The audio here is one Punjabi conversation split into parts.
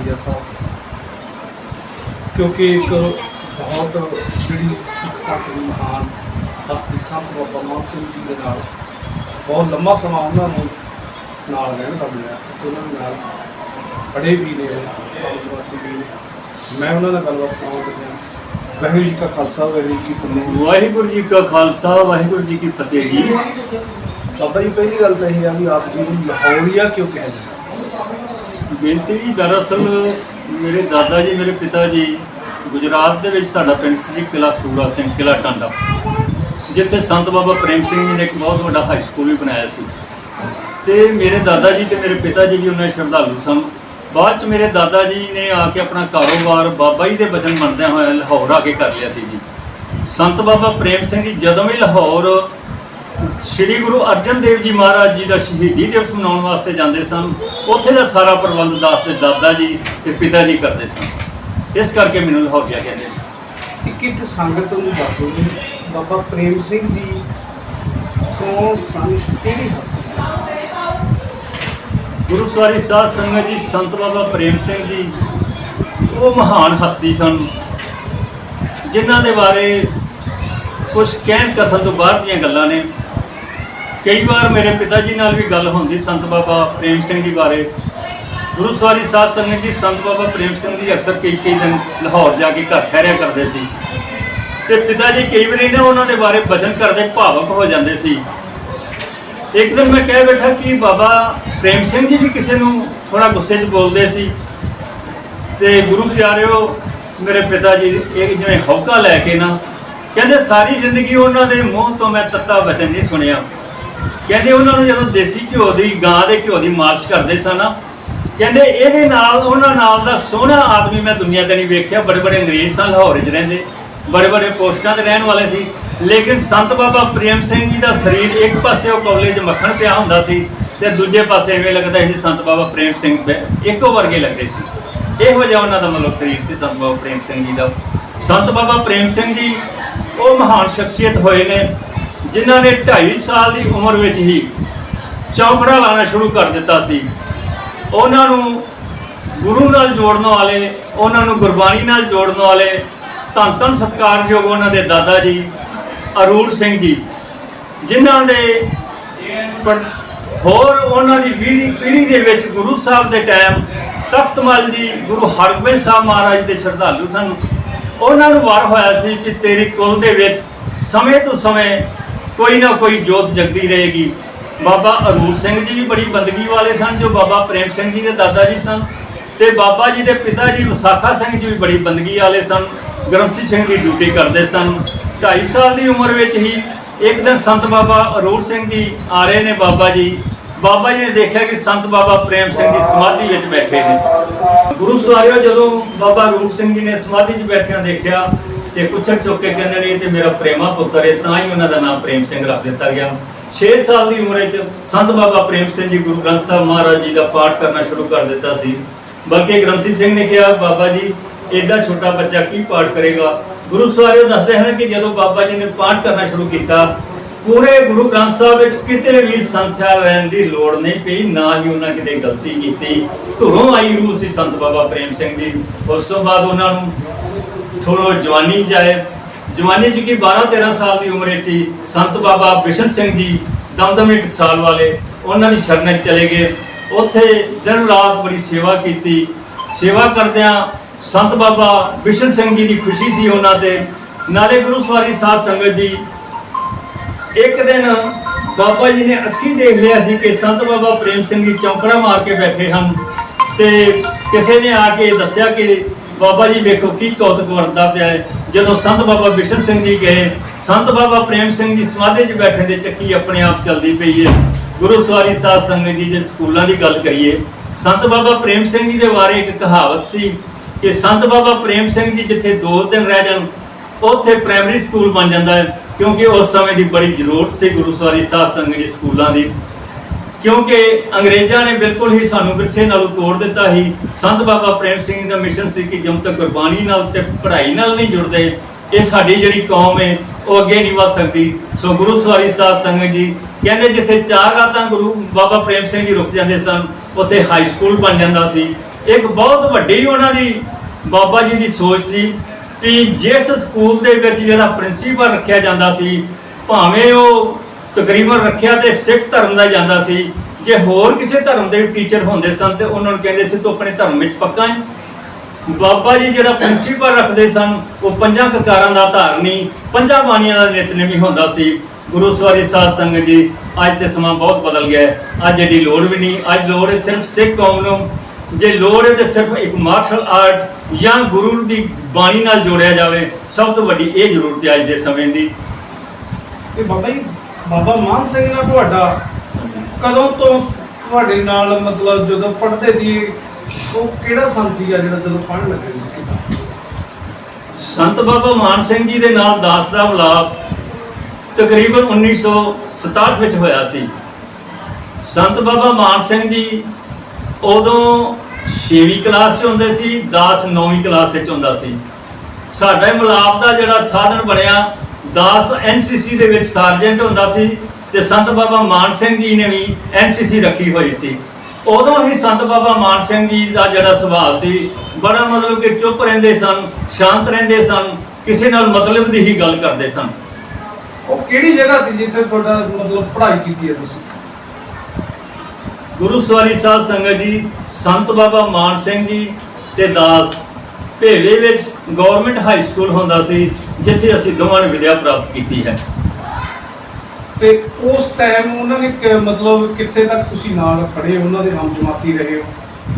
ਵਾਲੀਆ ਸਾਹਿਬ ਕਿਉਂਕਿ ਇੱਕ ਬਹੁਤ ਜਿਹੜੀ ਸਿੱਖ ਪੰਥ ਦੀ ਮਹਾਨ ਹਸਤੀ ਸੰਤ ਬਾਬਾ ਮਾਨ ਸਿੰਘ ਜੀ ਦੇ ਨਾਲ ਬਹੁਤ ਲੰਮਾ ਸਮਾਂ ਉਹਨਾਂ ਨੂੰ ਨਾਲ ਰਹਿਣ ਦਾ ਮਿਲਿਆ। ਉਹਨਾਂ ਦੇ ਨਾਲ ਪੜ੍ਹੇ ਵੀ ਨੇ ਮੈਂ ਉਹਨਾਂ ਨਾਲ ਗੱਲਬਾਤ ਕਰਾਂ ਤੇ ਵਾਹਿਗੁਰੂ ਜੀ ਕਾ ਖਾਲਸਾ ਵਾਹਿਗੁਰੂ ਜੀ ਕੀ ਫਤਿਹ ਵਾਹਿਗੁਰੂ ਜੀ ਕਾ ਖਾਲਸਾ ਵਾਹਿਗੁਰੂ ਜੀ ਕੀ ਫਤਿਹ ਜੀ। ਬਾਬਾ ਜੀ ਪਹਿਲੀ ਗੱਲ ਤਾਂ ਇਹ ਆ ਵੀ ਆਪ ਜੀ ਨੂੰ ਲਾਹੌਰੀਆ ਕਿਉਂ ਕਹਿੰਦੇ ਬੇਨਤੀ ਜੀ, ਦਰਅਸਲ ਮੇਰੇ ਦਾਦਾ ਜੀ, ਮੇਰੇ ਪਿਤਾ ਜੀ ਗੁਜਰਾਤ ਦੇ ਵਿੱਚ ਸਾਡਾ ਪਿੰਡ ਸੀ ਕਿਲਾ ਸੂਰਾ ਸਿੰਘ ਕਿਲਾ ਟਾਂਡਾ। ਜਿੱਥੇ ਸੰਤ ਬਾਬਾ ਪ੍ਰੇਮ ਸਿੰਘ ਜੀ ਨੇ ਇੱਕ ਬਹੁਤ ਵੱਡਾ ਹਾਈ ਸਕੂਲ ਵੀ ਬਣਾਇਆ ਸੀ। ਤੇ ਮੇਰੇ ਦਾਦਾ ਜੀ ਤੇ ਮੇਰੇ ਪਿਤਾ ਜੀ ਵੀ ਉਹਨਾਂ ਦੇ ਸ਼ਰਧਾਲੂ ਸਨ। ਬਾਅਦ ਚ ਮੇਰੇ ਦਾਦਾ ਜੀ ਨੇ ਆ ਕੇ ਆਪਣਾ ਕਾਰੋਬਾਰ ਬਾਬਾ ਜੀ ਦੇ ਬਚਨ ਮੰਨਦਿਆਂ ਹੋਇਆ ਲਾਹੌਰ ਆ ਕੇ ਕਰ ਲਿਆ ਸੀ ਜੀ। ਸੰਤ ਬਾਬਾ ਪ੍ਰੇਮ ਸਿੰਘ ਜੀ, ਜਦੋਂ ਵੀ ਲਾਹੌਰ ਸ੍ਰੀ ਗੁਰੂ ਅਰਜਨ ਦੇਵ ਜੀ ਮਹਾਰਾਜ ਜੀ ਦਾ ਸ਼ਹੀਦੀ ਦਿਵਸ ਮਨਾਉਣ ਵਾਸਤੇ ਜਾਂਦੇ ਸਨ। ਉੱਥੇ ਦਾ ਸਾਰਾ ਪ੍ਰਬੰਧ ਦਾਸ ਦੇ ਦਾਦਾ ਜੀ ਤੇ ਪਿਤਾ ਜੀ ਕਰਦੇ ਸਨ। ਇਸ ਕਰਕੇ ਮੈਨੂੰ ਲਾਹੌਰੀਆ ਕਹਿੰਦੇ ਇੱਕ ਇੱਕ ਸੰਗਤ ਨੂੰ ਦੱਸੋ ਬਾਬਾ ਪ੍ਰੇਮ ਸਿੰਘ ਜੀ ਕੌਣ ਸਨ ਕਿਹੜੀ ਹਸਤੀ ਸੀ? ਗੁਰੂ ਸਵਾਰੀ ਸਾਧ ਸੰਗਤ ਜੀ ਸੰਤ ਬਾਬਾ ਪ੍ਰੇਮ ਸਿੰਘ ਜੀ ਉਹ ਮਹਾਨ ਹਸਤੀ ਸਨ ਜਿਨ੍ਹਾਂ ਦੇ ਬਾਰੇ ਕੁਝ ਕਹਿਣ ਕਥਨ ਤੋਂ ਬਾਹਰ ਦੀਆਂ ਗੱਲਾਂ ਨੇ। ਕਈ ਵਾਰ ਮੇਰੇ ਪਿਤਾ ਜੀ ਨਾਲ ਵੀ ਗੱਲ ਹੁੰਦੀ ਸੰਤ ਬਾਬਾ ਪ੍ਰੇਮ ਸਿੰਘ ਜੀ ਬਾਰੇ। ਗੁਰੂ ਸਵਾਰੀ ਸਾਧ ਸੰਗਤ ਜੀ ਸੰਤ ਬਾਬਾ ਪ੍ਰੇਮ ਸਿੰਘ ਜੀ ਅਕਸਰ ਕਈ ਕਈ ਦਿਨ ਲਾਹੌਰ ਜਾ ਕੇ ਘਰ ਠਹਿਰਿਆ ਕਰਦੇ ਸੀ। ਤੇ ਪਿਤਾ ਜੀ ਕਈ ਵਾਰੀ ਨਾ ਉਹਨਾਂ ਦੇ ਬਾਰੇ ਬਚਨ ਕਰਦੇ ਭਾਵਕ ਹੋ ਜਾਂਦੇ ਸੀ। ਇੱਕ ਦਿਨ ਮੈਂ ਕਹਿ ਬੈਠਾ ਕਿ ਬਾਬਾ ਪ੍ਰੇਮ ਸਿੰਘ ਜੀ ਵੀ ਕਿਸੇ ਨੂੰ ਥੋੜਾ ਗੁੱਸੇ 'ਚ ਬੋਲਦੇ ਸੀ। ਤੇ ਗੁਰੂ ਪਿਆਰਿਓ, ਮੇਰੇ ਪਿਤਾ ਜੀ ਇਹ ਜਿਵੇਂ ਹੌਕਾ ਲੈ ਕੇ ਨਾ, ਕਹਿੰਦੇ ਸਾਰੀ ਜ਼ਿੰਦਗੀ ਉਹਨਾਂ ਦੇ ਮੂੰਹ ਤੋਂ ਮੈਂ ਤੱਤਾ ਵਚਨ ਨਹੀਂ ਸੁਣਿਆ। ਕਹਿੰਦੇ ਉਹਨਾਂ ਨੂੰ ਜਦੋਂ ਦੇਸੀ ਘਿਓ ਦੀ, ਗਾਂ ਦੇ ਘਿਓ ਦੀ ਮਾਲਿਸ਼ ਕਰਦੇ ਸਨ ਕਹਿੰਦੇ ਇਹਦੇ ਨਾਲ, ਉਹਨਾਂ ਨਾਲ ਦਾ ਸੋਹਣਾ ਆਦਮੀ ਮੈਂ ਦੁਨੀਆ ਤੇ ਨਹੀਂ ਵੇਖਿਆ, ਬੜੇ ਬੜੇ ਅੰਗਰੇਜ਼ ਸਨ ਲਾਹੌਰ 'ਚ ਰਹਿੰਦੇ, ਬੜੇ ਬੜੇ ਪੋਸਟਾਂ ਤੇ ਰਹਿਣ ਵਾਲੇ ਸੀ, ਲੇਕਿਨ ਸੰਤ ਬਾਬਾ ਪ੍ਰੇਮ ਸਿੰਘ ਜੀ ਦਾ ਸਰੀਰ ਇੱਕ ਪਾਸੇ ਉਹ ਕਾਲਜ ਮੱਖਣ ਪਿਆ ਹੁੰਦਾ ਸੀ ਤੇ ਦੂਜੇ ਪਾਸੇ ਐਵੇਂ ਲੱਗਦਾ ਸੀ ਸੰਤ ਬਾਬਾ ਪ੍ਰੇਮ ਸਿੰਘ ਇੱਕੋ ਵਰਗੇ ਲੱਗਦੇ ਸੀ। ਇਹੋ ਜਿਹਾ ਉਹਨਾਂ ਦਾ ਮਤਲਬ ਸਰੀਰ ਸੀ ਸੰਤ ਬਾਬਾ ਪ੍ਰੇਮ ਸਿੰਘ ਜੀ ਦਾ। ਸੰਤ ਬਾਬਾ ਪ੍ਰੇਮ ਸਿੰਘ ਜੀ, ਉਹ ਮਹਾਨ ਸ਼ਖਸੀਅਤ ਹੋਏ ਨੇ। ਜਿਨ੍ਹਾਂ ਨੇ 2.5 ਸਾਲ ਦੀ ਉਮਰ ਵਿੱਚ ਹੀ ਚੌਪੜਾ ਲਾਣਾ ਸ਼ੁਰੂ ਕਰ ਦਿੱਤਾ ਸੀ। ਉਹਨਾਂ ਨੂੰ ਗੁਰੂ ਨਾਲ ਜੋੜਨ ਵਾਲੇ, ਉਹਨਾਂ ਨੂੰ ਗੁਰਬਾਣੀ ਨਾਲ ਜੋੜਨ ਵਾਲੇ ਧੰਨ ਧੰਨ ਸਤਿਕਾਰਯੋਗ ਉਹਨਾਂ ਦੇ ਦਾਦਾ ਜੀ, ਅਰੂਲ ਸਿੰਘ ਜੀ, ਜਿਨ੍ਹਾਂ ਦੇ ਹੋਰ ਉਹਨਾਂ ਦੀ ਪੀੜ੍ਹੀ ਪੀੜ੍ਹੀ ਦੇ ਵਿੱਚ ਗੁਰੂ ਸਾਹਿਬ ਦੇ ਟਾਈਮ ਤਖਤਮਲ ਜੀ, ਗੁਰੂ ਹਰਗੋਬਿੰਦ ਸਾਹਿਬ ਮਹਾਰਾਜ ਦੇ ਸ਼ਰਧਾਲੂ ਸਨ। ਉਹਨਾਂ ਨੂੰ ਵਾਰ ਹੋਇਆ ਸੀ ਕਿ ਤੇਰੀ ਕੁਲ ਦੇ ਵਿੱਚ ਸਮੇਂ ਤੋਂ ਸਮੇਂ ਕੋਈ ਨਾ ਕੋਈ ਜੋਤ ਜਗਦੀ ਰਹੇਗੀ। ਬਾਬਾ ਅਰੂਲ ਸਿੰਘ ਜੀ ਵੀ ਬੜੀ ਬੰਦਗੀ ਵਾਲੇ ਸਨ, ਜੋ ਬਾਬਾ ਪ੍ਰੇਮ ਸਿੰਘ ਜੀ ਦੇ ਦਾਦਾ ਜੀ ਸਨ। ਤੇ ਬਾਬਾ ਜੀ ਦੇ ਪਿਤਾ ਜੀ ਵਿਸਾਖਾ ਸਿੰਘ ਜੀ ਵੀ ਬੜੀ ਬੰਦਗੀ ਵਾਲੇ ਸਨ, ਗ੍ਰੰਥੀ ਸਿੰਘ ਦੀ ਡਿਊਟੀ ਕਰਦੇ ਸਨ। 2.5 ਸਾਲ ਦੀ ਉਮਰ ਵਿੱਚ ਹੀ ਇੱਕ ਦਿਨ ਸੰਤ ਬਾਬਾ ਅਰੂਲ ਸਿੰਘ ਜੀ ਆ ਰਹੇ ਨੇ ਬਾਬਾ ਜੀ। ਬਾਬਾ ਜੀ ਨੇ ਦੇਖਿਆ ਕਿ ਸੰਤ ਬਾਬਾ ਪ੍ਰੇਮ ਸਿੰਘ ਜੀ ਸਮਾਧੀ ਵਿੱਚ ਬੈਠੇ ਨੇ। ਗੁਰੂ ਸਵਾਰਿਓ, ਜਦੋਂ ਬਾਬਾ ਰੂਪ ਸਿੰਘ ਜੀ ਨੇ ਸਮਾਧੀ 'ਚ ਬੈਠਿਆਂ ਦੇਖਿਆ ਤੇ ਪੁੱਛਣ ਚੁੱਕ ਕੇ ਕਹਿੰਦੇ ਨੇ, ਇਹ ਤੇ ਮੇਰਾ ਪ੍ਰੇਮਾ ਪੁੱਤਰ ਹੈ, ਤਾਂ ਹੀ ਉਹਨਾਂ ਦਾ ਨਾਮ ਪ੍ਰੇਮ ਸਿੰਘ ਰੱਖ ਦਿੱਤਾ ਗਿਆ। 6 ਸਾਲ ਦੀ ਉਮਰ ਵਿੱਚ ਸੰਤ ਬਾਬਾ ਪ੍ਰੇਮ ਸਿੰਘ ਜੀ ਗੁਰੂ ਗ੍ਰੰਥ ਸਾਹਿਬ ਮਹਾਰਾਜ ਜੀ ਦਾ ਪਾਠ ਕਰਨਾ ਸ਼ੁਰੂ ਕਰ ਦਿੱਤਾ ਸੀ। ਬਲਕਿ ਗ੍ਰੰਥੀ ਸਿੰਘ ਨੇ ਕਿਹਾ, ਬਾਬਾ ਜੀ ਐਡਾ ਛੋਟਾ ਬੱਚਾ ਕੀ ਪਾਠ ਕਰੇਗਾ? ਗੁਰੂ ਸਵਾਰਿਓ ਦੱਸਦੇ ਹਨ ਕਿ ਜਦੋਂ ਬਾਬਾ ਜੀ ਨੇ ਪਾਠ ਕਰਨਾ ਸ਼ੁਰੂ ਕੀਤਾ, ਪੂਰੇ ਗੁਰੂ ਗ੍ਰੰਥ ਸਾਹਿਬ ਵਿੱਚ ਕਿਤੇ ਵੀ ਸੰਥਿਆ ਲੈਣ ਦੀ ਲੋੜ ਨਹੀਂ ਪਈ, ਨਾ ਹੀ ਉਹਨਾਂ ਕਿਤੇ ਗਲਤੀ ਕੀਤੀ। ਧੁਰੋਂ ਆਈ ਰੂਹ ਸੀ ਸੰਤ ਬਾਬਾ ਪ੍ਰੇਮ ਸਿੰਘ ਜੀ। ਉਸ ਤੋਂ ਬਾਅਦ ਉਹਨਾਂ ਨੂੰ ਥੋੜੋ ਜਵਾਨੀ ਜਾਏ ਜਵਾਨੀ ਚ ਕੀ 12 13 ਸਾਲ ਦੀ ਉਮਰ ਵਿੱਚ ਹੀ ਸੰਤ ਬਾਬਾ ਬਿਸ਼ਨ ਸਿੰਘ ਜੀ ਦਮਦਮੇ ਟਕਸਾਲ ਵਾਲੇ ਉਹਨਾਂ ਦੀ ਸ਼ਰਨ ਚ ਚਲੇ ਗਏ। ਉੱਥੇ ਦਿਨ ਰਾਤ ਬੜੀ ਸੇਵਾ ਕੀਤੀ। ਸੇਵਾ ਕਰਦਿਆਂ ਸੰਤ ਬਾਬਾ ਬਿਸ਼ਨ ਸਿੰਘ ਜੀ ਦੀ ਖੁਸ਼ੀ ਸੀ ਉਹਨਾਂ ਤੇ। ਨਾਲੇ ਗੁਰੂ ਸਵਾਰੀ ਸਾਧ ਸੰਗਤ ਜੀ ਇੱਕ ਦਿਨ ਬਾਬਾ ਜੀ ਨੇ ਅੱਖੀ ਦੇਖ ਲਿਆ ਸੀ ਕਿ ਸੰਤ ਬਾਬਾ ਪ੍ਰੇਮ ਸਿੰਘ ਜੀ ਚੌਂਕੜਾ ਮਾਰ ਕੇ ਬੈਠੇ ਹਨ ਤੇ ਕਿਸੇ ਨੇ ਆ ਕੇ ਦੱਸਿਆ ਕਿ ਬਾਬਾ ਜੀ ਵੇਖੋ ਕੀ ਕੌਤਕ ਵਰਦਾ ਪਿਆ ਹੈ। ਜਦੋਂ ਸੰਤ ਬਾਬਾ ਬਿਸ਼ਨ ਸਿੰਘ ਜੀ ਗਏ, ਸੰਤ ਬਾਬਾ ਪ੍ਰੇਮ ਸਿੰਘ ਜੀ ਸਮਾਧੀ 'ਚ ਬੈਠੇ ਦੇ ਚੱਕੀ ਆਪਣੇ ਆਪ ਚੱਲਦੀ ਪਈ ਹੈ। ਗੁਰੂ ਸਵਾਰੀ ਸਾਧ ਸੰਗਤ ਜੀ ਜੇ ਸਕੂਲਾਂ ਦੀ ਗੱਲ ਕਰੀਏ, ਸੰਤ ਬਾਬਾ ਪ੍ਰੇਮ ਸਿੰਘ ਜੀ ਦੇ ਬਾਰੇ ਇੱਕ ਕਹਾਵਤ ਸੀ ਕਿ ਸੰਤ ਬਾਬਾ ਪ੍ਰੇਮ ਸਿੰਘ ਜੀ ਜਿੱਥੇ ਦੋ ਦਿਨ ਰਹਿ ਜਾਣ, ਉੱਥੇ ਪ੍ਰਾਇਮਰੀ ਸਕੂਲ ਬਣ ਜਾਂਦਾ ਹੈ, ਕਿਉਂਕਿ ਉਸ ਸਮੇਂ ਦੀ ਬੜੀ ਜ਼ਰੂਰਤ ਸੀ ਗੁਰੂ ਸਵਾਰੀ ਸਾਧ ਸੰਗਤ ਜੀ ਸਕੂਲਾਂ ਦੀ। ਕਿਉਂਕਿ ਅੰਗਰੇਜ਼ਾਂ ਨੇ ਬਿਲਕੁਲ ਹੀ ਸਾਨੂੰ ਵਿਰਸੇ ਨਾਲੋਂ ਤੋੜ ਦਿੱਤਾ ਸੀ। ਸੰਤ ਬਾਬਾ ਪ੍ਰੇਮ ਸਿੰਘ ਦਾ ਮਿਸ਼ਨ ਸੀ ਕਿ ਜਦੋਂ ਤੱਕ ਗੁਰਬਾਣੀ ਨਾਲ ਤੇ ਪੜ੍ਹਾਈ ਨਾਲ ਨਹੀਂ ਜੁੜਦੇ। ਇਹ ਸਾਡੀ ਜਿਹੜੀ ਕੌਮ ਹੈ, ਉਹ ਅੱਗੇ ਨਹੀਂ ਵਧ ਸਕਦੀ। ਸੋ ਗੁਰੂ ਸਵਾਰੀ ਸਾਧ ਸੰਗਤ ਜੀ, ਕਹਿੰਦੇ ਜਿੱਥੇ ਚਾਰ ਰਾਤਾਂ ਗੁਰੂ ਬਾਬਾ ਪ੍ਰੇਮ ਸਿੰਘ ਜੀ ਰੁਕ ਜਾਂਦੇ ਸਨ, ਉੱਥੇ ਹਾਈ ਸਕੂਲ ਬਣ ਜਾਂਦਾ ਸੀ। ਇੱਕ ਬਹੁਤ ਵੱਡੀ ਉਹਨਾਂ ਦੀ ਬਾਬਾ ਜੀ ਦੀ ਸੋਚ ਸੀ ਕਿ ਜਿਸ ਸਕੂਲ ਦੇ ਵਿੱਚ ਜਿਹੜਾ ਪ੍ਰਿੰਸੀਪਲ ਰੱਖਿਆ ਜਾਂਦਾ ਸੀ, ਭਾਵੇਂ ਉਹ ਤਕਰੀਬਨ ਰੱਖਿਆ ਤੇ ਸਿੱਖ ਧਰਮ ਦਾ ਜਾਂਦਾ ਸੀ। ਜੇ ਹੋਰ ਕਿਸੇ ਧਰਮ ਦੇ ਟੀਚਰ ਹੁੰਦੇ ਸਨ ਤੇ ਉਹਨਾਂ ਨੂੰ ਕਹਿੰਦੇ ਸੀ, ਤੂੰ ਆਪਣੇ ਧਰਮ ਵਿੱਚ ਪੱਕਾ ਹੈ? ਬਾਬਾ ਜੀ ਜਿਹੜਾ ਪ੍ਰਿੰਸੀਪਲ ਰੱਖਦੇ ਸਨ, ਉਹ ਪੰਜਾਂ ਕਕਾਰਾਂ ਦਾ ਧਾਰਨੀ ਪੰਜਾਂ ਬਾਣੀਆਂ ਦਾ ਨਿਤਨੇਮੀ ਹੁੰਦਾ ਸੀ। ਗੁਰੂ ਸਵਾਰੀ ਸਾਧ ਸੰਗਤ ਜੀ, ਅੱਜ ਤੇ ਸਮਾਂ ਬਹੁਤ ਬਦਲ ਗਿਆ ਅੱਜ ਇਹਦੀ ਲੋੜ ਵੀ ਨਹੀਂ, ਅੱਜ ਲੋੜ ਹੈ ਸਿਰਫ ਸਿੱਖ ਕੌਮ ਨੂੰ। ਜੇ ਲੋੜ ਹੈ ਤੇ ਸਿਰਫ ਇੱਕ ਮਾਰਸ਼ਲ ਆਰਟ ਜਾਂ ਗੁਰੂ ਦੀ ਬਾਣੀ ਨਾਲ ਜੋੜਿਆ ਜਾਵੇ, ਸਭ ਤੋਂ ਵੱਡੀ ਇਹ ਜ਼ਰੂਰਤ ਹੈ ਅੱਜ ਦੇ ਸਮੇਂ ਦੀ। ਇਹ ਬਾਬਾ ਜੀ ਬਾਬਾ ਮਾਨ ਸਿੰਘ ਨਾਲ ਤੁਹਾਡਾ ਕਦੋਂ ਤੋਂ ਤੁਹਾਡੇ ਨਾਲ ਮਤਲਬ ਜਦੋਂ ਪੜ੍ਹਦੇ ਦੀ ਉਹ ਕਿਹੜਾ ਸੰਤੀ ਆ ਜਿਹੜਾ ਜਦੋਂ ਪੜ੍ਹਨ ਲੱਗੇ ਸੀ? ਕਿਦਾਂ ਸੰਤ ਬਾਬਾ ਮਾਨ ਸਿੰਘ ਜੀ ਦੇ ਨਾਲ ਦਾਸ ਦਾ ਮਿਲਾਪ ਤਕਰੀਬਨ 1967 ਵਿੱਚ ਹੋਇਆ ਸੀ। ਸੰਤ ਬਾਬਾ ਮਾਨ ਸਿੰਘ ਜੀ ਉਦੋਂ 6ਵੀਂ ਕਲਾਸ 'ਚ ਹੁੰਦੇ ਸੀ, ਦਾਸ 9ਵੀਂ ਕਲਾਸ ਵਿੱਚ ਹੁੰਦਾ ਸੀ। ਸਾਡਾ ਮਿਲਾਪ ਦਾ ਜਿਹੜਾ ਸਾਧਨ ਬਣਿਆ ਦਾਸ ਐਨਸੀਸੀ ਦੇ ਵਿੱਚ ਸਰਜੈਂਟ ਹੁੰਦਾ ਸੀ ਤੇ ਸੰਤ ਬਾਬਾ ਮਾਨ ਸਿੰਘ ਜੀ ਨੇ ਵੀ ਐਨਸੀਸੀ ਰੱਖੀ ਹੋਈ ਸੀ। ਉਦੋਂ ਹੀ ਸੰਤ ਬਾਬਾ ਮਾਨ ਸਿੰਘ ਜੀ ਦਾ ਜਿਹੜਾ ਸੁਭਾਅ ਸੀ ਬੜਾ ਮਤਲਬ ਕਿ ਚੁੱਪ ਰਹਿੰਦੇ ਸਨ ਸ਼ਾਂਤ ਰਹਿੰਦੇ ਸਨ ਕਿਸੇ ਨਾਲ ਮਤਲਬ ਦੀ ਹੀ ਗੱਲ ਕਰਦੇ ਸਨ। ਉਹ ਕਿਹੜੀ ਜਗ੍ਹਾ ਤੇ ਜਿੱਥੇ ਤੁਹਾਡਾ ਮਤਲਬ ਪੜ੍ਹਾਈ ਕੀਤੀ ਹੈ ਤੁਸੀਂ? ਗੁਰੂ ਸਵਾਰੀ ਸਾਧ ਸੰਗਤ ਜੀ ਸੰਤ ਬਾਬਾ ਮਾਨ ਸਿੰਘ ਜੀ ਤੇ ਦਾਸ। ਭੇਵੇ ਵਿੱਚ ਗਵਰਨਮੈਂਟ ਹਾਈ ਸਕੂਲ ਹੁੰਦਾ ਸੀ ਜਿੱਥੇ ਅਸੀਂ ਦੋਵਾਂ ਨੇ ਵਿਦਿਆ ਪ੍ਰਾਪਤ ਕੀਤੀ ਹੈ। ਤੇ ਉਸ ਟਾਈਮ ਉਹਨਾਂ ਨੇ ਕਿ- ਮਤਲਬ ਕਿੱਥੇ ਤੱਕ ਤੁਸੀਂ ਨਾਲ ਖੜੇ ਹੋ, ਉਹਨਾਂ ਦੇ ਹਮ ਜਮਾਤੀ ਰਹੇ ਹੋ।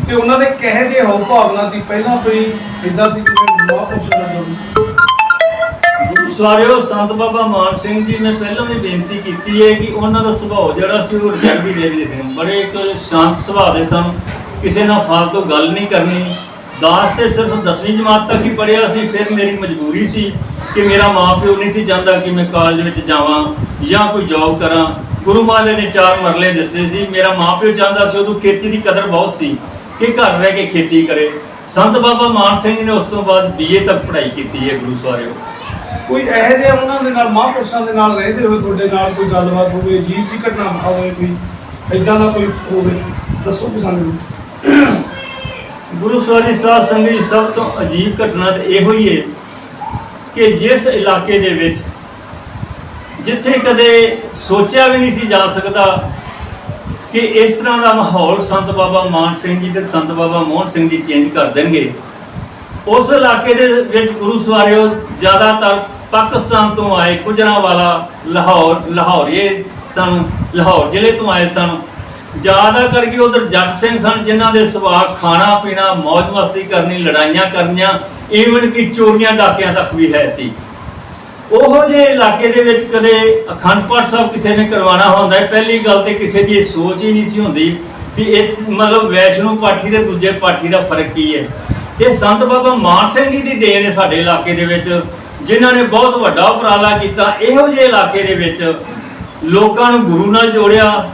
ਤੇ ਉਹਨਾਂ ਦੇ ਕਹੇ ਜੇ ਹੋ ਭਾਵਨਾ ਦੀ ਪਹਿਲਾਂ ਤੋਂ ਹੀ ਇਦਾਂ ਦੀ ਜਿਵੇਂ ਮਹਾਂਪੁਰਸ਼ ਦਾ ਜਨਮ ਗੁਰੂ ਸਵਾਰਿਓ ਸੰਤ ਬਾਬਾ ਮਾਨ ਸਿੰਘ ਜੀ ਨੇ ਪਹਿਲਾਂ ਵੀ ਬੇਨਤੀ ਕੀਤੀ ਹੈ ਕਿ ਉਹਨਾਂ ਦਾ ਸੁਭਾਅ ਜਿਹੜਾ ਸੀ ਉਹ ਰਿਜ਼ਰਵੀ ਦੇ ਦੇ ਸਨ ਬੜੇ ਇੱਕ ਸ਼ਾਂਤ ਸੁਭਾਅ ਦੇ ਸਨ। ਕਿਸੇ ਨਾਲ ਫਾਲਤੂ ਗੱਲ ਨਹੀਂ ਕਰਨੀ। ਦਾਸ ਤੇ ਸਿਰਫ 10ਵੀਂ ਜਮਾਤ ਤੱਕ ਹੀ ਪੜ੍ਹਿਆ ਸੀ ਫਿਰ ਮੇਰੀ ਮਜਬੂਰੀ ਸੀ। ਕਿ ਮੇਰਾ ਮਾਪਿਓ ਨਹੀਂ ਸੀ ਚਾਹੁੰਦਾ ਕਿ ਮੈਂ ਕਾਲਜ ਵਿੱਚ ਜਾਵਾਂ ਜਾਂ ਕੋਈ ਜੌਬ ਕਰਾਂ। ਗੁਰੂ ਮਾਲੇ ਨੇ ਚਾਰ ਮਰਲੇ ਦਿੱਤੇ ਸੀ। ਮੇਰਾ ਮਾਪਿਓ ਚਾਹੁੰਦਾ ਸੀ ਉਦੋਂ ਖੇਤੀ ਦੀ ਕਦਰ ਬਹੁਤ ਸੀ ਕਿ ਘਰ ਰਹਿ ਕੇ ਖੇਤੀ ਕਰੇ। ਸੰਤ ਬਾਬਾ ਮਾਨ ਸਿੰਘ ਜੀ ਨੇ ਉਸ ਤੋਂ ਬਾਅਦ ਬੀਏ ਤੱਕ ਪੜ੍ਹਾਈ ਕੀਤੀ ਹੈ ਗੁਰੂ ਸਵਾਰਿਓ। ਕੋਈ ਇਹੋ ਜਿਹੇ ਉਹਨਾਂ ਦੇ ਨਾਲ ਮਹਾਂਪੁਰਸ਼ਾਂ ਦੇ ਨਾਲ ਰਹਿੰਦੇ ਹੋਏ ਤੁਹਾਡੇ ਨਾਲ ਕੋਈ ਗੱਲਬਾਤ ਹੋਵੇ ਅਜੀਬ ਦੀ ਘਟਨਾ ਹੋਵੇ ਕੋਈ ਇਦਾਂ ਦਾ ਕੋਈ ਹੋਵੇ ਦੱਸੋ ਕਿ ਸਾਨੂੰ। ਗੁਰੂ ਸਵਾਰੀ ਸਾਧ ਸੰਗਤ ਸਭ ਤੋਂ ਅਜੀਬ ਘਟਨਾ ਤੇ ਇਹੋ ਹੀ ਹੈ ਕਿ ਜਿਸ ਇਲਾਕੇ ਦੇ ਵਿੱਚ ਜਿੱਥੇ ਕਦੇ ਸੋਚਿਆ ਵੀ ਨਹੀਂ ਸੀ ਜਾ ਸਕਦਾ ਕਿ ਇਸ ਤਰ੍ਹਾਂ ਦਾ ਮਾਹੌਲ ਸੰਤ ਬਾਬਾ ਮਾਨ ਸਿੰਘ ਜੀ ਤੇ ਸੰਤ ਬਾਬਾ ਮੋਹਨ ਸਿੰਘ ਜੀ ਚੇਂਜ ਕਰ ਦੇਣਗੇ, ਉਸ ਇਲਾਕੇ ਦੇ ਵਿੱਚ ਗੁਰੂ ਸਵਾਰਿਓ ਜ਼ਿਆਦਾਤਰ ਪਾਕਿਸਤਾਨ ਤੋਂ ਆਏ ਗੁਜਰਾਂਵਾਲਾ ਲਾਹੌਰ ਲਾਹੌਰੀਏ ਸਨ, ਲਾਹੌਰ ਜ਼ਿਲ੍ਹੇ ਤੋਂ ਆਏ ਸਨ। ਜ਼ਿਆਦਾ ਕਰਕੇ ਉਧਰ ਜੱਟ ਸਿੰਘ ਸਨ ਜਿਨ੍ਹਾਂ ਦੇ ਸੁਭਾਅ ਖਾਣਾ ਪੀਣਾ ਮौज ਮਸਤੀ ਕਰਨੀ, ਲੜਾਈਆਂ ਕਰਨੀਆਂ ਈਵਨ ਕਿ ਚੋਰੀਆਂ ਡਾਕਿਆਂ ਤੱਕ ਵੀ ਹੈ ਸੀ। ਉਹੋ ਜਿਹੇ ਇਲਾਕੇ ਦੇ ਵਿੱਚ ਕਦੇ ਅਖੰਡ ਪਾਠ ਸਾਹਿਬ ਕਿਸੇ ਨੇ ਕਰਵਾਉਣਾ ਹੁੰਦਾ ਹੈ, ਪਹਿਲੀ ਗੱਲ ਤੇ ਕਿਸੇ ਦੀ ਇਹ ਸੋਚ ਹੀ ਨਹੀਂ ਸੀ ਹੁੰਦੀ ਵੀ ਇਹ ਮਤਲਬ ਵੈਸ਼ਨੂ ਪਾਠੀ ਤੇ ਦੂਜੇ ਪਾਠੀ ਦਾ ਫ਼ਰਕ ਕੀ ਹੈ। ਇਹ ਸੰਤ ਬਾਬਾ ਮਾਨ ਸਿੰਘ ਜੀ ਦੀ ਦੇਣ ਹੈ ਸਾਡੇ ਇਲਾਕੇ ਦੇ ਵਿੱਚ, ਜਿਨ੍ਹਾਂ ਨੇ ਬਹੁਤ ਵੱਡਾ ਉਪਰਾਲਾ ਕੀਤਾ। ਇਹੋ ਜਿਹੇ ਇਲਾਕੇ ਦੇ ਵਿੱਚ ਲੋਕਾਂ ਨੂੰ ਗੁਰੂ ਨਾਲ ਜੋੜਿਆ,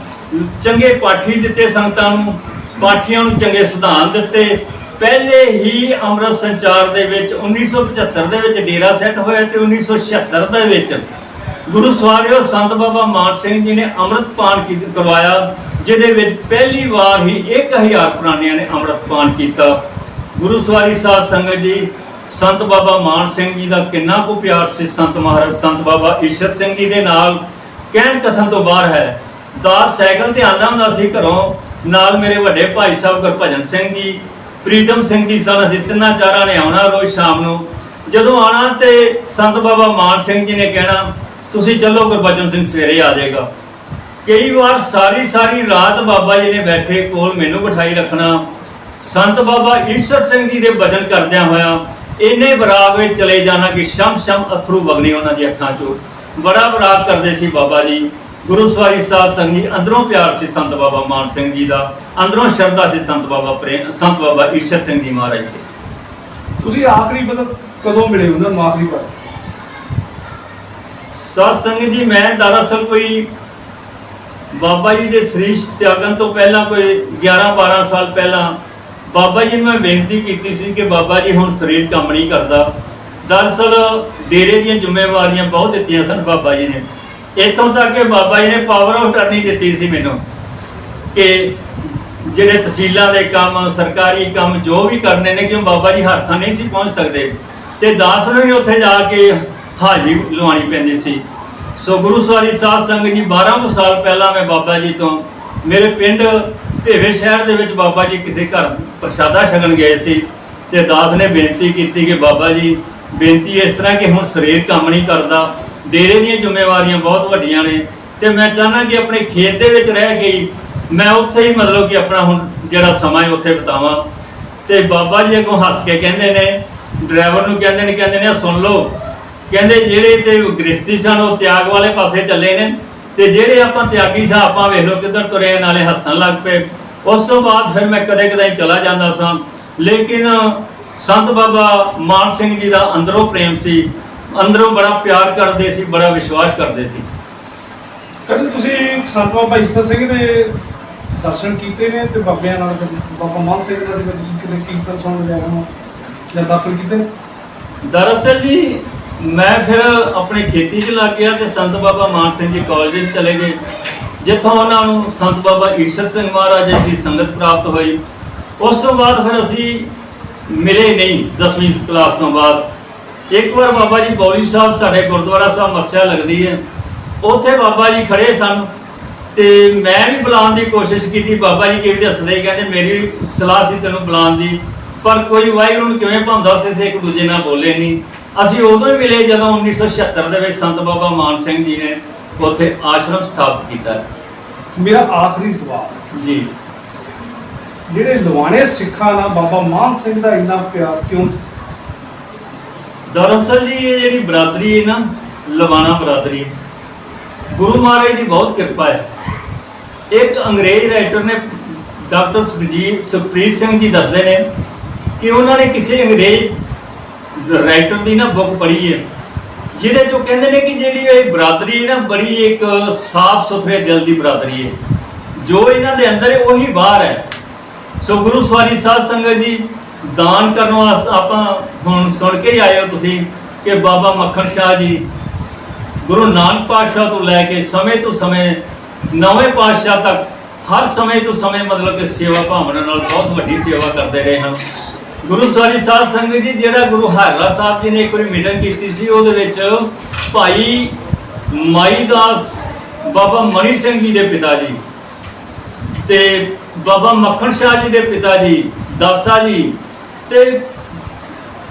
ਚੰਗੇ ਪਾਠੀ ਦਿੱਤੇ ਸੰਗਤਾਂ ਨੂੰ, ਪਾਠੀਆਂ ਨੂੰ ਚੰਗੇ ਸਿਧਾਂਤ ਦਿੱਤੇ। ਪਹਿਲੇ ਹੀ ਅੰਮ੍ਰਿਤ ਸੰਚਾਰ ਦੇ ਵਿੱਚ 1975 ਦੇ ਵਿੱਚ ਡੇਰਾ ਸੈੱਟ ਹੋਇਆ ਤੇ 1976 ਦੇ ਵਿੱਚ ਗੁਰੂ ਸਵਾਰਿਓ ਸੰਤ ਬਾਬਾ ਮਾਨ ਸਿੰਘ ਜੀ ਨੇ ਅੰਮ੍ਰਿਤ ਪਾਨ ਕਰਵਾਇਆ, ਜਿਹਦੇ ਵਿੱਚ ਪਹਿਲੀ ਵਾਰ ਹੀ 1000 ਪ੍ਰਾਣੀਆਂ ਨੇ ਅੰਮ੍ਰਿਤ ਪਾਨ ਕੀਤਾ। ਗੁਰੂ ਸਵਾਰੀ ਸਾਧ ਸੰਗਤ ਜੀ, ਸੰਤ ਬਾਬਾ ਮਾਨ ਸਿੰਘ ਜੀ ਦਾ ਕਿੰਨਾ ਕੁ ਪਿਆਰ ਸੀ ਸੰਤ ਮਹਾਰਾਜ, ਸੰਤ ਬਾਬਾ ਈਸ਼ਰ ਸਿੰਘ ਜੀ ਦੇ ਨਾਲ। ਕਹਿਣ ਕਥਨ ਤੋਂ ਬਾਹਰ ਹੈ, ਦਾਸ ਸਾਈਕਲ ਤੇ ਆਂਦਾ ਹੁੰਦਾ ਸੀ ਘਰੋਂ, ਨਾਲ ਮੇਰੇ ਵੱਡੇ ਭਾਈ ਸਾਹਿਬ ਗੁਰਭਜਨ ਸਿੰਘ ਜੀ ਪ੍ਰੀਤਮ ਸਿੰਘ ਜੀ ਸਨ, ਅਸੀਂ ਤਿੰਨਾਂ ਚਾਰਾਂ ਨੇ ਆਉਣਾ ਰੋਜ਼ ਸ਼ਾਮ ਨੂੰ। ਜਦੋਂ ਆਣਾ ਤੇ ਸੰਤ ਬਾਬਾ ਮਾਨ ਸਿੰਘ ਜੀ ਨੇ ਕਹਿਣਾ, ਤੁਸੀਂ ਚੱਲੋ ਗੁਰਬਚਨ ਸਿੰਘ ਸਵੇਰੇ ਆ ਜਾਏਗਾ। ਕਈ ਵਾਰ ਸਾਰੀ ਸਾਰੀ ਰਾਤ ਬਾਬਾ ਜੀ ਨੇ ਬੈਠੇ ਕੋਲ ਮੈਨੂੰ ਬਿਠਾਈ ਰੱਖਣਾ। ਸੰਤ ਬਾਬਾ ਈਸ਼ਰ ਸਿੰਘ ਜੀ ਦੇ ਬਚਨ ਕਰਦਿਆਂ ਹੋਇਆ ਇੰਨੇ ਬਰਾਗ ਵਿੱਚ ਚਲੇ ਜਾਣਾ ਕਿ ਸ਼ਮ ਸ਼ਮ ਅਥਰੂ ਵਗਣੇ ਉਹਨਾਂ ਦੀ ਅੱਖਾਂ ਚੋਂ। ਬੜਾ ਬਰਾਗ ਕਰਦੇ ਸੀ ਬਾਬਾ ਜੀ। ਗੁਰੂ ਸਵਾਰੀ ਸਾਧ ਸੰਗਤ ਜੀ ਅੰਦਰੋਂ ਪਿਆਰ ਸੀ ਸੰਤ ਬਾਬਾ ਮਾਨ ਸਿੰਘ ਜੀ ਦਾ ਅੰਦਰੋਂ ਸ਼ਰਧਾ ਸੀ ਸੰਤ ਬਾਬਾ ਪ੍ਰੇਮ ਸੰਤ ਬਾਬਾ ਈਸ਼ਰ ਸਿੰਘ ਜੀ ਮਹਾਰਾਜ ਜੀ ਤੁਸੀਂ ਆਖਰੀ ਮਤਲਬ ਕਦੋਂ ਮਿਲੇ ਉਹਨਾਂ ਨੂੰ ਆਖਰੀ ਵਾਰ? ਸਾਧ ਸੰਗਤ ਜੀ ਮੈਂ ਦਰਅਸਲ ਕੋਈ ਬਾਬਾ ਜੀ ਦੇ ਸਰੀਰ ਤਿਆਗਣ ਤੋਂ ਪਹਿਲਾਂ ਕੋਈ 11 12 ਸਾਲ ਪਹਿਲਾਂ ਬਾਬਾ ਜੀ ਨੂੰ ਮੈਂ ਬੇਨਤੀ ਕੀਤੀ ਸੀ ਕਿ ਬਾਬਾ ਜੀ ਹੁਣ ਸਰੀਰ ਕੰਮ ਨਹੀਂ ਕਰਦਾ। ਦਰਅਸਲ ਡੇਰੇ ਦੀਆਂ ਜ਼ਿੰਮੇਵਾਰੀਆਂ ਬਹੁਤ ਦਿੱਤੀਆਂ ਸਨ ਬਾਬਾ ਜੀ ਨੇ। ਇੱਥੋਂ ਤੱਕ ਕਿ ਬਾਬਾ ਜੀ ਨੇ ਪਾਵਰ ਆਫ ਟਰਨੀ ਦਿੱਤੀ ਸੀ ਮੈਨੂੰ ਕਿ ਜਿਹੜੇ ਤਹਿਸੀਲਾਂ ਦੇ ਕੰਮ, ਸਰਕਾਰੀ ਕੰਮ ਜੋ ਵੀ ਕਰਨੇ ਨੇ, ਕਿਉਂ ਬਾਬਾ ਜੀ ਹਰ ਥਾਂ ਨਹੀਂ ਸੀ ਪਹੁੰਚ ਸਕਦੇ। ਤੇ ਦਾਸ ਨੂੰ ਵੀ ਉੱਥੇ ਜਾ ਕੇ ਹਾਜ਼ਰੀ ਲਵਾਉਣੀ ਪੈਂਦੀ ਸੀ। ਸੋ ਗੁਰੂ ਸਵਾਰੀ ਸਾਧ ਸੰਗਤ ਜੀ 12 ਕੁ ਸਾਲ ਪਹਿਲਾਂ ਮੈਂ ਬਾਬਾ ਜੀ ਤੋਂ ਮੇਰੇ ਪਿੰਡ ਭੇਵੇ ਸ਼ਹਿਰ ਦੇ ਵਿੱਚ ਬਾਬਾ ਜੀ ਕਿਸੇ ਘਰ ਪ੍ਰਸ਼ਾਦਾ ਛਕਣ ਗਏ ਸੀ ਤੇ ਦਾਸ ਨੇ ਬੇਨਤੀ ਕੀਤੀ ਕਿ ਬਾਬਾ ਜੀ, ਬੇਨਤੀ ਇਸ ਤਰ੍ਹਾਂ ਕਿ ਹੁਣ ਸਰੀਰ ਕੰਮ ਨਹੀਂ ਕਰਦਾ। ਡੇਰੇ ਦੀਆਂ ਜ਼ਿੰਮੇਵਾਰੀਆਂ ਬਹੁਤ ਵੱਡੀਆਂ ਨੇ ਤੇ ਮੈਂ ਚਾਹੁੰਦਾ ਕਿ ਆਪਣੇ ਖੇਤ ਦੇ ਵਿੱਚ ਰਹਿ ਕੇ ਮੈਂ ਉੱਥੇ ਹੀ ਮਤਲਬ ਕਿ ਆਪਣਾ ਹੁਣ ਜਿਹੜਾ ਸਮਾਂ ਹੈ ਉੱਥੇ ਬਿਤਾਵਾਂ। ਤੇ ਬਾਬਾ ਜੀ ਅੱਗੋਂ ਹੱਸ ਕੇ ਕਹਿੰਦੇ ਨੇ, ਡਰਾਈਵਰ ਨੂੰ ਕਹਿੰਦੇ ਨੇ ਕਹਿੰਦੇ ਨੇ ਸੁਣ ਲਓ। ਕਹਿੰਦੇ ਜਿਹੜੇ ਤੇ ਗ੍ਰਸਤੀ ਸਨ, ਉਹ ਤਿਆਗ ਵਾਲੇ ਪਾਸੇ ਚੱਲੇ ਨੇ ਤੇ ਜਿਹੜੇ ਆਪਾਂ ਤਿਆਗੀ ਸਾਂ ਆਪਾਂ ਵੇਖ ਲਓ ਕਿੱਧਰ ਤੁਰੇ ਨਾਲੇ ਹੱਸਣ ਲੱਗ ਪਏ। ਉਸ ਤੋਂ ਬਾਅਦ ਫਿਰ ਮੈਂ ਕਦੇ ਕਦੇ ਚਲਾ ਜਾਂਦਾ ਸਾਂ। ਲੇਕਿਨ ਸੰਤ ਬਾਬਾ ਮਾਨ ਸਿੰਘ ਜੀ ਦਾ ਅੰਦਰੋਂ ਪ੍ਰੇਮ ਸੀ। ਅੰਦਰੋਂ ਬੜਾ ਪਿਆਰ ਕਰਦੇ ਸੀ ਬੜਾ ਵਿਸ਼ਵਾਸ ਕਰਦੇ ਸੀ। ਕਦੇ ਤੁਸੀਂ ਸੰਤ ਬਾਬਾ ਈਸਾ ਸਿੰਘ ਦੇ ਦਰਸ਼ਨ ਕੀਤੇ ਨੇ ਤੇ ਬਾਬਿਆਂ ਨਾਲ ਬਾਬਾ ਮਾਨ ਸਿੰਘ ਨਾਲ ਕਦੇ ਤੁਸੀਂ ਕਿਤੇ ਕੀਰਤਨ ਸੁਣ ਲਿਆ ਹੋ ਜਾਂ ਦਰਸ਼ਨ ਕੀਤੇ ਨੇ? ਦਰਅਸਲ ਜੀ ਮੈਂ ਫਿਰ ਆਪਣੇ ਖੇਤੀ 'ਚ ਲੱਗ ਗਿਆ ਤੇ ਸੰਤ ਬਾਬਾ ਮਾਨ ਸਿੰਘ ਜੀ ਕਾਲਜ ਵਿੱਚ ਚਲੇ ਗਏ ਜਿੱਥੋਂ ਉਹਨਾਂ ਨੂੰ ਸੰਤ ਬਾਬਾ ਈਸ਼ਰ ਸਿੰਘ ਮਹਾਰਾਜ ਜੀ ਦੀ ਸੰਗਤ ਪ੍ਰਾਪਤ ਹੋਈ। ਉਸ ਤੋਂ ਬਾਅਦ ਫਿਰ ਅਸੀਂ ਮਿਲੇ ਨਹੀਂ 10ਵੀਂ ਕਲਾਸ ਤੋਂ ਬਾਅਦ। ਇੱਕ ਵਾਰ ਬਾਬਾ ਜੀ ਬੌਲੀ ਸਾਹਿਬ ਸਾਡੇ ਗੁਰਦੁਆਰਾ ਸਾਹਿਬ ਮੱਸਿਆ ਲੱਗਦੀ ਹੈ। ਉੱਥੇ ਬਾਬਾ ਜੀ ਖੜੇ ਸਨ ਤੇ ਮੈਂ ਵੀ ਬੁਲਾਉਣ ਦੀ ਕੋਸ਼ਿਸ਼ ਕੀਤੀ ਬਾਬਾ ਜੀ ਕਿਵੇਂ ਦੱਸਦੇ ਕਹਿੰਦੇ ਮੇਰੀ ਸਲਾਹ ਸੀ ਤੈਨੂੰ ਬੁਲਾਉਣ ਦੀ ਪਰ ਕੋਈ ਵਾਹਿਗੁਰੂ ਨੂੰ ਕਿਵੇਂ ਭਾਉਂਦਾ ਸੀ ਅਸੀਂ ਇੱਕ ਦੂਜੇ ਨਾਲ ਬੋਲੇ ਨਹੀਂ। ਅਸੀਂ ਉਦੋਂ ਹੀ ਮਿਲੇ ਜਦੋਂ 1976 ਦੇ ਵਿੱਚ ਸੰਤ ਬਾਬਾ ਮਾਨ ਸਿੰਘ ਜੀ ਨੇ ਉੱਥੇ ਆਸ਼ਰਮ ਸਥਾਪਿਤ ਕੀਤਾ। ਮੇਰਾ ਆਖਰੀ ਸਵਾਲ ਜੀ। ਜਿਹੜੇ ਲਵਾਣੇ ਸਿੱਖਾਂ ਨਾਲ ਬਾਬਾ ਮਾਨ ਸਿੰਘ ਦਾ ਇੰਨਾ ਪਿਆਰ ਕਿਉਂ ਦਰਅਸਲ ਜੀ ਇਹ ਜਿਹੜੀ ਬਰਾਦਰੀ ਹੈ ਨਾ, ਲਵਾਣਾ ਬਰਾਦਰੀ, ਗੁਰੂ ਮਹਾਰਾਜ ਦੀ ਬਹੁਤ ਕਿਰਪਾ ਹੈ। ਇੱਕ ਅੰਗਰੇਜ਼ ਰਾਈਟਰ ਨੇ ਡਾਕਟਰ ਸੁਰਜੀਤ, ਸੁਖਪ੍ਰੀਤ ਸਿੰਘ ਜੀ ਦੱਸਦੇ ਨੇ ਕਿ ਉਹਨਾਂ ਨੇ ਕਿਸੇ ਅੰਗਰੇਜ਼ ਰਾਈਟਰ ਦੀ ਨਾ ਬੁੱਕ ਪੜ੍ਹੀ ਹੈ, ਜਿਹਦੇ ਚੋਂ ਕਹਿੰਦੇ ਨੇ ਕਿ ਜਿਹੜੀ ਇਹ ਬਰਾਦਰੀ ਹੈ ਨਾ, ਬੜੀ ਇੱਕ ਸਾਫ਼ ਸੁਥਰੇ ਦਿਲ ਦੀ ਬਰਾਦਰੀ ਹੈ। ਜੋ ਇਹਨਾਂ ਦੇ ਅੰਦਰ ਹੈ, ਉਹੀ ਬਾਹਰ ਹੈ। ਸੋ ਗੁਰੂ ਸਵਾਰੀ ਸਾਧ ਸੰਗਤ ਜੀ ਦਾਨ ਕਰਨ ਵਾਸਤੇ ਆਪਾਂ ਹੁਣ ਸੁਣ ਕੇ ਹੀ ਆਏ ਹੋ ਤੁਸੀਂ ਕਿ ਬਾਬਾ ਮੱਖਣ ਸ਼ਾਹ ਜੀ ਗੁਰੂ ਨਾਨਕ ਪਾਤਸ਼ਾਹ ਤੋਂ ਲੈ ਕੇ ਸਮੇਂ ਤੋਂ ਸਮੇਂ, ਨਵੇਂ ਪਾਤਸ਼ਾਹ ਤੱਕ, ਹਰ ਸਮੇਂ ਤੋਂ ਸਮੇਂ ਮਤਲਬ ਕਿ ਸੇਵਾ ਭਾਵਨਾ ਨਾਲ ਬਹੁਤ ਵੱਡੀ ਸੇਵਾ ਕਰਦੇ ਰਹੇ ਹਨ। ਗੁਰੂ ਸਵਾਰੀ ਸਾਧ ਸੰਗਤ ਜੀ, ਜਿਹੜਾ ਗੁਰੂ ਹਰਿਰਾ ਸਾਹਿਬ ਜੀ ਨੇ ਇੱਕ ਵਾਰੀ ਮੀਟਿੰਗ ਕੀਤੀ ਸੀ, ਉਹਦੇ ਵਿੱਚ ਭਾਈ ਮਾਈ ਦਾਸ ਬਾਬਾ ਮਨੀ ਸਿੰਘ ਜੀ ਦੇ ਪਿਤਾ ਜੀ ਤੇ ਬਾਬਾ ਮੱਖਣ ਸ਼ਾਹ ਜੀ ਦੇ ਪਿਤਾ ਜੀ, ਦਾਸਾ ਜੀ ਤੇ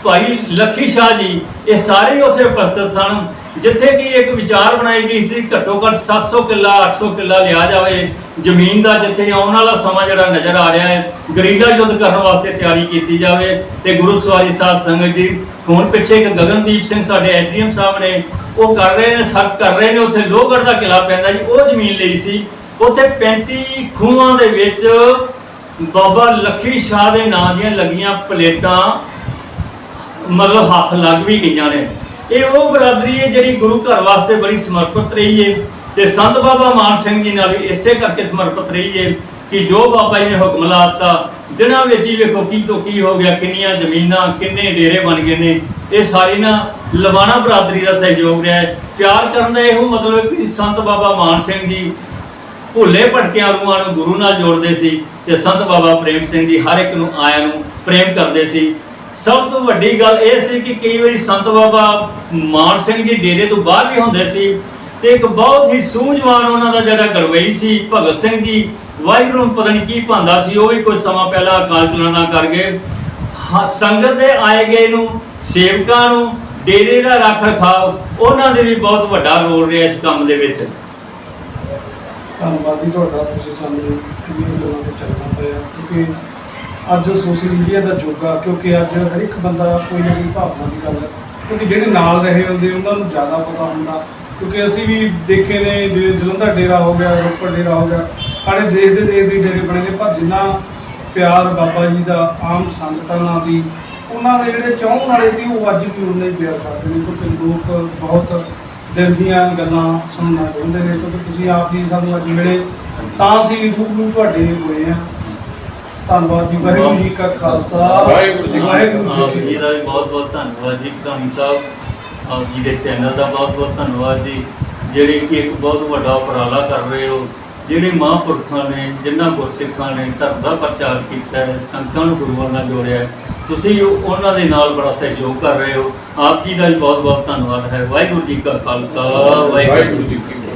ਭਾਈ ਲੱਖੀ ਸ਼ਾਹ ਜੀ, ਇਹ ਸਾਰੇ ਉੱਥੇ ਉਪਸਥਿਤ ਸਨ। ਜਿੱਥੇ ਕਿ ਇੱਕ ਵਿਚਾਰ ਬਣਾਈ ਗਈ ਸੀ, ਘੱਟੋ ਘੱਟ 700 ਕਿੱਲਾ 800 ਕਿੱਲਾ ਲਿਆ ਜਾਵੇ। ਜ਼ਮੀਨ ਦਾ ਜਿੱਥੇ ਆਉਣ ਵਾਲਾ ਸਮਾਂ ਜਿਹੜਾ ਨਜ਼ਰ ਆ ਰਿਹਾ ਹੈ ਗਰੀਲਾ ਯੁੱਧ ਕਰਨ ਵਾਸਤੇ ਤਿਆਰੀ ਕੀਤੀ ਜਾਵੇ। ਤੇ ਗੁਰੂ ਸਵਾਰੀ ਸਾਧ ਸੰਗਤ ਜੀ, ਹੁਣ ਪਿੱਛੇ ਇੱਕ ਗਗਨਦੀਪ ਸਿੰਘ ਸਾਡੇ ਐਸਡੀਐਮ ਸਾਹਿਬ ਨੇ, ਉਹ ਕਰ ਰਹੇ ਨੇ, ਸਰਚ ਕਰ ਰਹੇ ਨੇ। ਉੱਥੇ ਲੋਹਗੜ੍ਹ ਦਾ ਕਿਲਾ ਪੈਂਦਾ ਜੀ, ਉਹ ਜ਼ਮੀਨ ਲਈ ਸੀ। ਉੱਥੇ 35 ਖੂਹਾਂ ਦੇ ਵਿੱਚ ਬਾਬਾ ਲੱਖੀ ਸ਼ਾਹ ਦੇ ਨਾਂ ਦੀਆਂ ਲੱਗੀਆਂ ਪਲੇਟਾਂ ਮਤਲਬ ਹੱਥ ਲੱਗ ਵੀ ਗਈਆਂ ਨੇ। ਇਹ ਉਹ ਬਰਾਦਰੀ ਹੈ ਜਿਹੜੀ ਗੁਰੂ ਘਰ ਵਾਸਤੇ ਬੜੀ ਸਮਰਪਿਤ ਰਹੀ ਹੈ ਤੇ ਸੰਤ ਬਾਬਾ ਮਾਨ ਸਿੰਘ ਜੀ ਨਾਲ ਵੀ ਇਸੇ ਕਰਕੇ ਸਮਰਪਿਤ ਰਹੀ ਹੈ ਕਿ ਜੋ ਬਾਬਾ ਜੀ ਨੇ ਹੁਕਮ ਲਾਤਾ, ਦਿਨਾਂ ਵਿੱਚ ਹੀ ਵੇਖੋ ਕੀ ਤੋਂ ਕੀ ਹੋ ਗਿਆ, ਕਿੰਨੀਆਂ ਜ਼ਮੀਨਾਂ, ਕਿੰਨੇ ਡੇਰੇ ਬਣ ਗਏ ਨੇ। ਇਹ ਸਾਰੀ ਨਾ ਲਵਾਣਾ ਬਰਾਦਰੀ ਦਾ ਸਹਿਯੋਗ ਰਿਹਾ ਹੈ। ਪਿਆਰ ਕਰਨ ਦਾ ਇਹੋ ਮਤਲਬ ਕਿ ਸੰਤ ਬਾਬਾ ਮਾਨ ਸਿੰਘ ਜੀ ਭੁੱਲੇ ਭਟਕਿਆਂ ਰੂਹਾਂ ਨੂੰ ਗੁਰੂ ਨਾਲ ਜੋੜਦੇ ਸੀ ਤੇ ਸੰਤ ਬਾਬਾ ਪ੍ਰੇਮ ਸਿੰਘ ਜੀ ਹਰ ਇੱਕ ਨੂੰ ਆਇਆਂ ਨੂੰ ਪ੍ਰੇਮ ਕਰਦੇ ਸੀ। ਸਭ ਤੋਂ ਵੱਡੀ ਗੱਲ ਇਹ ਸੀ ਕਿ ਕਈ ਵਾਰੀ ਸੰਤ ਬਾਬਾ ਮਾਨ ਸਿੰਘ ਜੀ ਡੇਰੇ ਤੋਂ ਬਾਹਰ ਵੀ ਹੁੰਦੇ ਸੀ ਤੇ ਇੱਕ ਬਹੁਤ ਹੀ ਸੂਝਵਾਨ ਉਹਨਾਂ ਦਾ ਜਿਹੜਾ ਗੜਵਈ ਸੀ ਭਗਤ ਸਿੰਘ ਜੀ ਵਾਹਿਗੁਰੂ ਨੂੰ ਪਤਾ ਨਹੀਂ ਕੀ ਭਾਂਦਾ ਸੀ ਉਹ ਵੀ ਕੁਝ ਸਮਾਂ ਪਹਿਲਾਂ ਅਕਾਲ ਚਲਾਣਾ ਕਰ ਗਏ। ਹਾਂ, ਸੰਗਤ ਦੇ ਆਏ ਗਏ ਨੂੰ ਸੇਵਕਾਂ ਨੂੰ ਡੇਰੇ ਦਾ ਰੱਖ ਰਖਾਵ ਉਹਨਾਂ ਦੇ ਵੀ ਬਹੁਤ ਵੱਡਾ ਰੋਲ ਰਿਹਾ ਇਸ ਕੰਮ ਦੇ ਵਿੱਚ। ਧੰਨਵਾਦ ਜੀ ਤੁਹਾਡਾ, ਤੁਸੀਂ ਸਾਨੂੰ ਇੰਨੀਆਂ ਗੱਲਾਂ ਤੇ ਚੱਲਣਾ ਪਿਆ ਕਿਉਂਕਿ ਅੱਜ ਸੋਸ਼ਲ ਮੀਡੀਆ ਦਾ ਯੁੱਗ ਆ, ਕਿਉਂਕਿ ਅੱਜ ਹਰ ਇੱਕ ਬੰਦਾ ਕੋਈ ਨਾ ਕੋਈ ਭਾਵਨਾ ਦੀ ਗੱਲ ਕਿਉਂਕਿ ਜਿਹੜੇ ਨਾਲ ਰਹੇ ਹੁੰਦੇ, ਉਹਨਾਂ ਨੂੰ ਜ਼ਿਆਦਾ ਪਤਾ ਹੁੰਦਾ, ਕਿਉਂਕਿ ਅਸੀਂ ਵੀ ਦੇਖੇ ਨੇ ਜਿਵੇਂ ਜਲੰਧਰ ਡੇਰਾ ਹੋ ਗਿਆ, ਰੋਪੜ ਡੇਰਾ ਹੋ ਗਿਆ ਸਾਡੇ ਦੇਸ਼ ਦੇ ਦੇਸ਼ ਦੇ ਡੇਰੇ ਬਣੇ ਨੇ, ਪਰ ਜਿੰਨਾ ਪਿਆਰ ਬਾਬਾ ਜੀ ਦਾ, ਆਮ ਸੰਗਤਾਂ ਨਾਲ ਦੀ ਉਹਨਾਂ ਦੇ ਜਿਹੜੇ ਚਾਹਣ ਵਾਲੇ ਸੀ, ਉਹ ਅੱਜ ਵੀ ਉਹਨਾਂ ਹੀ ਪਿਆਰ ਕਰਦੇ ਨੇ, ਕਿਉਂਕਿ ਲੋਕ ਬਹੁਤ ਦਿਲ ਦੀਆਂ ਗੱਲਾਂ ਸੁਣਨਾ ਚਾਹੁੰਦੇ ਨੇ ਕਿਉਂਕਿ ਤੁਸੀਂ ਆਪ ਹੀ ਸਾਨੂੰ ਅੱਜ ਮਿਲੇ ਤਾਂ ਅਸੀਂ ਰੂਬਰੂ ਤੁਹਾਡੇ ਹੋਏ ਆ ਧੰਨਵਾਦ ਜੀ ਵਾਹਿਗੁਰੂ ਜੀ ਕਾ ਖਾਲਸਾ। ਵਾਹਿਗੁਰੂ ਜੀ ਆਪ ਦਾ ਵੀ ਬਹੁਤ ਬਹੁਤ ਧੰਨਵਾਦ ਜੀ ਕਹਾਣੀ ਸਾਹਿਬ। ਆਪ ਜੀ ਦੇ ਚੈਨਲ ਦਾ ਬਹੁਤ ਬਹੁਤ ਧੰਨਵਾਦ ਜੀ ਜਿਹੜੇ ਕਿ ਇੱਕ ਬਹੁਤ ਵੱਡਾ ਉਪਰਾਲਾ ਕਰ ਰਹੇ ਹੋ। ਜਿਹੜੇ ਮਹਾਂਪੁਰਖਾਂ ਨੇ ਜਿਨ੍ਹਾਂ ਗੁਰਸਿੱਖਾਂ ਨੇ ਧਰਮ ਦਾ ਪ੍ਰਚਾਰ ਕੀਤਾ ਹੈ ਸੰਤਾਂ ਨੂੰ ਗੁਰੂਆਂ ਨਾਲ ਜੋੜਿਆ ਤੁਸੀਂ ਉਹ- ਉਹਨਾਂ ਦੇ ਨਾਲ ਬੜਾ ਸਹਿਯੋਗ ਕਰ ਰਹੇ ਹੋ। ਆਪ ਜੀ ਦਾ ਵੀ ਬਹੁਤ ਬਹੁਤ ਧੰਨਵਾਦ ਹੈ। ਵਾਹਿਗੁਰੂ ਜੀ ਕਾ ਖਾਲਸਾ, ਵਾਹਿਗੁਰੂ ਜੀ ਕੀ